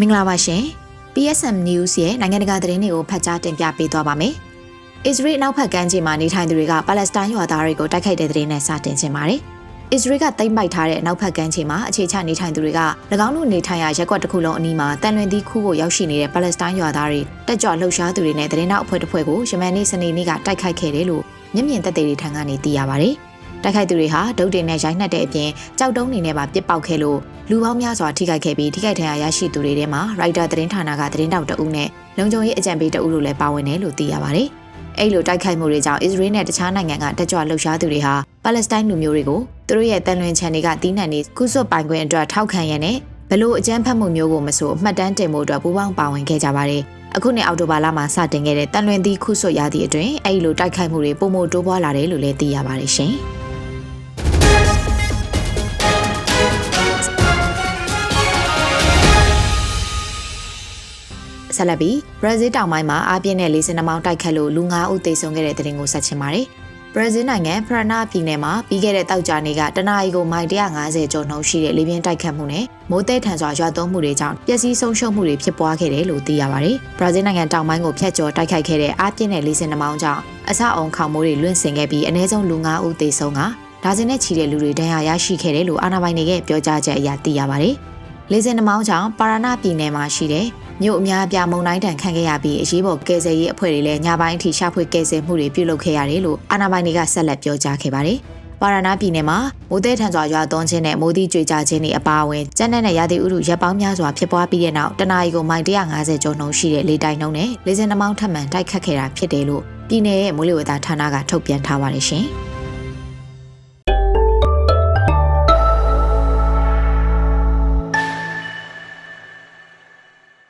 မင်္ဂလာပါရှင် PSM News ရဲ့နိုင်ငံတကာသတင်းတွေကိုဖတ်ကြားတင်ပြပေးသွားပါမယ်။အစ္စရေးနောက်ဖက်ကမ်းခြေမှာနေထိုင်သူတွေကပါလက်စတိုင်းရွာသားတွေကိုတိုက်ခိုက်တဲ့သတင်းနဲ့စတင်ခြင်းပါတယ်။အစ္စရေးကတိမ့်ပိုက်ထားတဲ့နောက်ဖက်ကမ်းခြေမှာအခြေချနေထိုင်သူတွေက၎င်းတို့နေထိုင်ရာရက်ကွက်တစ်ခုလုံးအနီးမှာတန်လွင်သီးခူးကိုရောက်ရှိနေတဲ့ပါလက်စတိုင်းရွာသားတွေတက်ကြွလှုပ်ရှားသူတွေနဲ့သတင်းနောက်အဖွဲ့တစ်ဖွဲ့ကိုယမန်နေ့စနေနေ့ကတိုက်ခိုက်ခဲ့တယ်လို့မျက်မြင်သက်သေတွေထံကနေသိရပါတယ်။ တိုက်ခိုက်သူတွေဟာဒုတ်တင်နဲ့ရိုက်နှက်တဲ့အပြင်ကြောက်တုံးနေနဲ့ပါပစ်ပေါက်ခဲ့လို့လူပေါင်းများစွာထိခိုက်ခဲ့ပြီးထိခိုက်ဒဏ်ရာရရှိသူတွေထဲမှာရိုက်တာသတင်းဌာနကသတင်းတောက်တအုပ်နဲ့လုံခြုံရေးအကြံပေးတအုပ်တို့လည်းပါဝင်တယ်လို့သိရပါတယ်။အဲ့လိုတိုက်ခိုက်မှုတွေကြောင့်အစ္စရေးနဲ့တခြားနိုင်ငံကတက်ကြွလှုပ်ရှားသူတွေဟာပါလက်စတိုင်းလူမျိုးတွေကိုသူတို့ရဲ့တန်လွင်ခြံတွေကတီးနှံနေကုဆွတ်ပိုင်ခွင့်အတွက်ထောက်ခံရတဲ့ဘလို့အကြမ်းဖက်မှုမျိုးကိုမဆိုအမှတ်တမ်းတင်မှုအတွက်ပူးပေါင်းပါဝင်ခဲ့ကြပါတယ်။အခုနှစ်အောက်တိုဘာလမှာစတင်ခဲ့တဲ့တန်လွင်သီးခုဆွတ်ရာသီအတွင်းအဲ့လိုတိုက်ခိုက်မှုတွေပုံမတိုးပွားလာတယ်လို့လည်းသိရပါတယ်ရှင်။ ဆက်လက်ပြီးဘရာဇီးတောင်ပိုင်းမှာအားပြင်းတဲ့လေဆင်နှမောင်းတိုက်ခတ်လို့လူ9ဦးသေဆုံးခဲ့တဲ့တဲ့တင်ကိုဆက်ချင်ပါတယ်။ဘရာဇီးနိုင်ငံဖရနာပြည်နယ်မှာပြီးခဲ့တဲ့တောက်ကြနေ့ကတနအီကိုမိုင်150ကျော်နှုန်းရှိတဲ့လေပြင်းတိုက်ခတ်မှုနဲ့မိုးတဲထန်စွာရွာသွန်းမှုတွေကြောင့်ပျက်စီးဆုံးရှုံးမှုတွေဖြစ်ပွားခဲ့တယ်လို့သိရပါတယ်။ဘရာဇီးနိုင်ငံတောင်ပိုင်းကိုဖျက်ကျော်တိုက်ခိုက်ခဲ့တဲ့အားပြင်းတဲ့လေဆင်နှမောင်းကြောင့်အဆအုံခေါင်မိုးတွေလွင့်စင်ခဲ့ပြီးအနည်းဆုံးလူ9ဦးသေဆုံးကဒါဇင်နဲ့ချီတဲ့လူတွေဒဏ်ရာရရှိခဲ့တယ်လို့အာဏာပိုင်တွေကပြောကြားချက်အရသိရပါတယ်။ လေဆင်နှမောင်းကြောင့်ပါရနာပြည်နယ်မှာရှိတဲ့မြို့အများအပြားမုံတိုင်းတန်ခံခဲ့ရပြီးအရေးပေါ်ကယ်ဆယ်ရေးအဖွဲ့တွေလည်းညပိုင်းအထိရှာဖွေကယ်ဆယ်မှုတွေပြုလုပ်ခဲ့ရတယ်လို့အာဏာပိုင်တွေကဆက်လက်ပြောကြားခဲ့ပါတယ်။ပါရနာပြည်နယ်မှာမိုးသည်ထန်စွာရွာသွန်းခြင်းနဲ့မိုးသီးကြွေကြခြင်းတွေအပါအဝင်ကျန်းတဲ့ရာသီဥတုရပ်ပေါင်းများစွာဖြစ်ပွားပြီးတဲ့နောက်တနအီကိုမိုင်150ကျော်နှုန်းရှိတဲ့လေတိုင်နှုန်းနဲ့လေစင်နှမောင်းထပ်မံတိုက်ခတ်ခဲ့တာဖြစ်တယ်လို့ပြည်내ရဲ့မိုးလေဝသဌာနကထုတ်ပြန်ထားပါတယ်ရှင်။